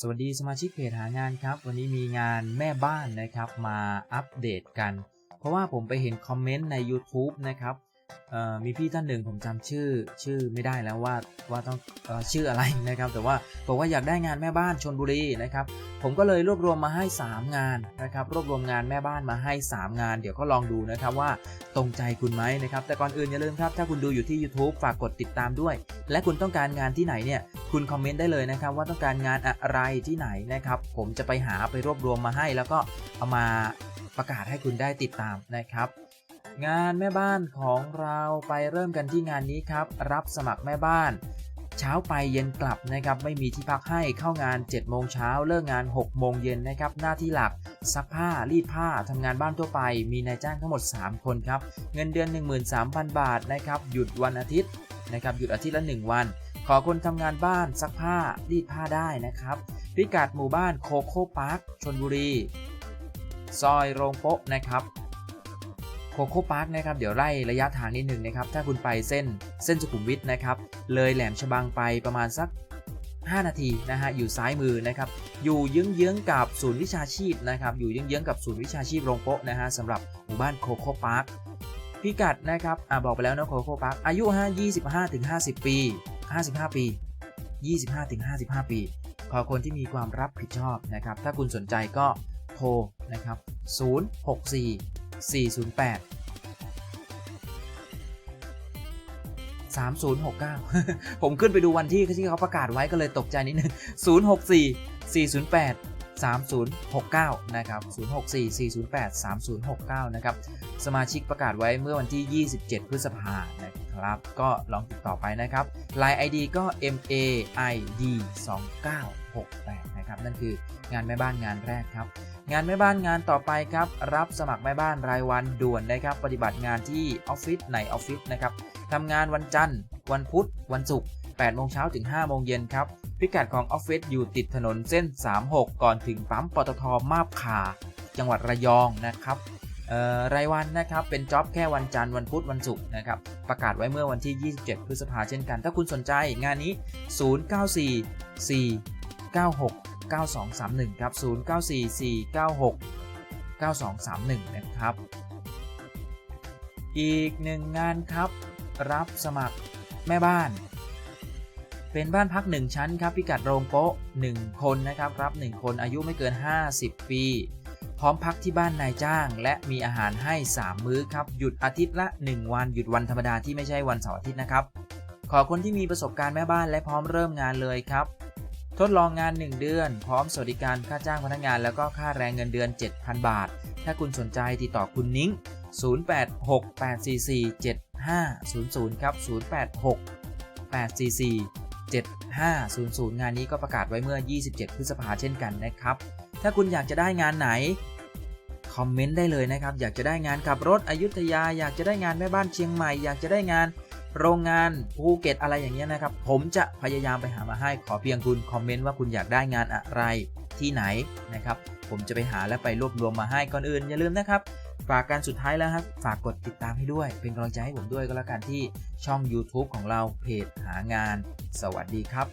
สวัสดีสมาชิกเพจหางานครับ วันนี้มีงานแม่บ้านนะครับมาอัปเดตกัน เพราะว่าผมไปเห็นคอมเมนต์ใน YouTube นะครับ มีพี่ท่านหนึ่งผมจำชื่อชื่อไม่ได้แล้วว่าว่าต้องอชื่ออะไรนะครับ แต่ว่าบอกว่าอยากได้งานแม่บ้านชนบุรีนะครับ ผมก็เลยรวบรวมมาให้ 3 งานนะครับ รวบรวมงานแม่บ้านมาให้ 3 งาน เดี๋ยวก็ลองดูนะครับว่าตรงใจคุณไหมนะครับ แต่ก่อนอื่นอย่าลืมครับ ถ้าคุณดูอยู่ที่ YouTube ฝากกดติดตามด้วย และคุณต้องการงานที่ไหนเนี่ยคุณคอมเมนต์ได้เลยนะครับ ว่าต้องการงานอะไรที่ไหนนะครับ ผมจะไปหาไปรวบรวมมาให้ แล้วก็เอามาประกาศให้คุณได้ติดตามนะครับ งานแม่บ้านของเราไปเริ่มกันที่งานนี้ครับ รับสมัครแม่บ้าน เช้าไปเย็นกลับนะครับไม่มีที่พักให้เข้างาน 7 โมงเช้าเลิกงาน 6 โมงเย็นนะครับหน้าที่หลักซักผ้ารีดผ้าทำงานบ้านทั่วไป มีนายจ้างทั้งหมด 3 คนครับ เงินเดือน 13,000 บาทนะครับหยุดวันอาทิตย์นะครับหยุดอาทิตย์ละ 1 วัน ขอคนทำงานบ้านซักผ้ารีดผ้าได้นะครับพิกัดหมู่บ้านโคโค่พาร์คชนบุรี ซอยโรงโป๊ะนะครับ โคโค่พาร์คนะครับเดี๋ยวไล่ระยะทางนิดหนึ่งนะครับถ้าคุณไปเส้นเส้นสุขุมวิทนะครับเลยแหลมฉบังไปประมาณสัก 5 นาทีนะฮะอยู่ซ้ายมือนะครับอยู่เยื้องๆกับศูนย์วิชาชีพนะครับอยู่เยื้องๆกับศูนย์วิชาชีพโรงโป๊ะนะฮะสำหรับหมู่บ้านโคโค่พาร์คพิกัดนะครับอ่าบอกไปแล้วนะโคโค่พาร์คอายุฮะ25ถึง50 ปี 55 ปี 25ถึง55 ปี ขอคนที่มีความรับผิดชอบนะครับถ้าคุณสนใจก็โทรนะครับ064 408 3069 ผมขึ้นไปดูวันที่ที่เขาประกาศไว้ก็เลยตกใจนิดนึง 064 408 3069 นะครับ 064 408 3069 นะครับ สมาชิกประกาศไว้เมื่อวันที่ 27 พฤษภาคม ครับ ก็ลองติดต่อไปนะครับ Line ID ก็ MAID 2968นะครับ นั่นคืองานแม่บ้านงานแรกครับ งานแม่บ้านงานต่อไปครับ รับสมัครแม่บ้านรายวันด่วนนะครับ ปฏิบัติงานที่ออฟฟิศในออฟฟิศนะครับทำงานวันจันทร์ วันพุธ วันศุกร์8โมงเช้าถึง5โมงเย็นครับ พิกัดของออฟฟิศอยู่ติดถนนเส้น 36 ก่อนถึงปั๊มปตทมาบขา จังหวัดระยองนะครับ รายวันนะครับเป็นจ็อบแค่วันจันทร์วันพุธวันศุกร์นะครับประกาศไว้เมื่อวันที่ 27 พฤษภาเช่นกัน ถ้าคุณสนใจงานนี้ 094 496 9231 ครับ 094 496 9231 นะครับ อีกหนึ่งงานครับ รับสมัครแม่บ้าน เป็นบ้านพัก 1 ชั้นครับพิกัดโรงโป๊ะ 1 คนนะครับรับ 1 คนอายุไม่เกิน 50 ปี พร้อมพักที่บ้านนายจ้าง และมีอาหารให้ 3 มื้อครับ หยุดอาทิตย์ละ 1 วันหยุดวันธรรมดาที่ไม่ใช่วันเสาร์อาทิตย์นะครับ ขอคนที่มีประสบการณ์แม่บ้านและพร้อมเริ่มงานเลยครับ ทดลองงาน 1 เดือน พร้อมสวัสดิการค่าจ้างพนักงาน แล้วก็ค่าแรงเงินเดือน 7,000 บาท ถ้าคุณสนใจติดต่อคุณนิ้ง 0868447500 ครับ 0868447500 งานนี้ก็ประกาศไว้เมื่อ 27 พฤษภาเช่นกันนะครับ ถ้าคุณอยากจะได้งานไหน คอมเมนต์ได้เลยนะครับ อยากจะได้งานขับรถอยุธยา อยากจะได้งานแม่บ้านเชียงใหม่ อยากจะได้งานโรงงานภูเก็ตอะไรอย่างเงี้ยนะครับ ผมจะพยายามไปหามาให้ขอเพียงคุณคอมเมนต์ว่าคุณอยากได้งานอะไรที่ไหนนะครับ ผมจะไปหาและไปรวบรวมมาให้ก่อนอื่น อย่าลืมนะครับ ฝากการสุดท้ายแล้วครับ ฝากกดติดตามให้ด้วย เป็นกำลังใจให้ผมด้วยก็แล้วกันที่ช่อง YouTube ของเราเพจหางาน สวัสดีครับ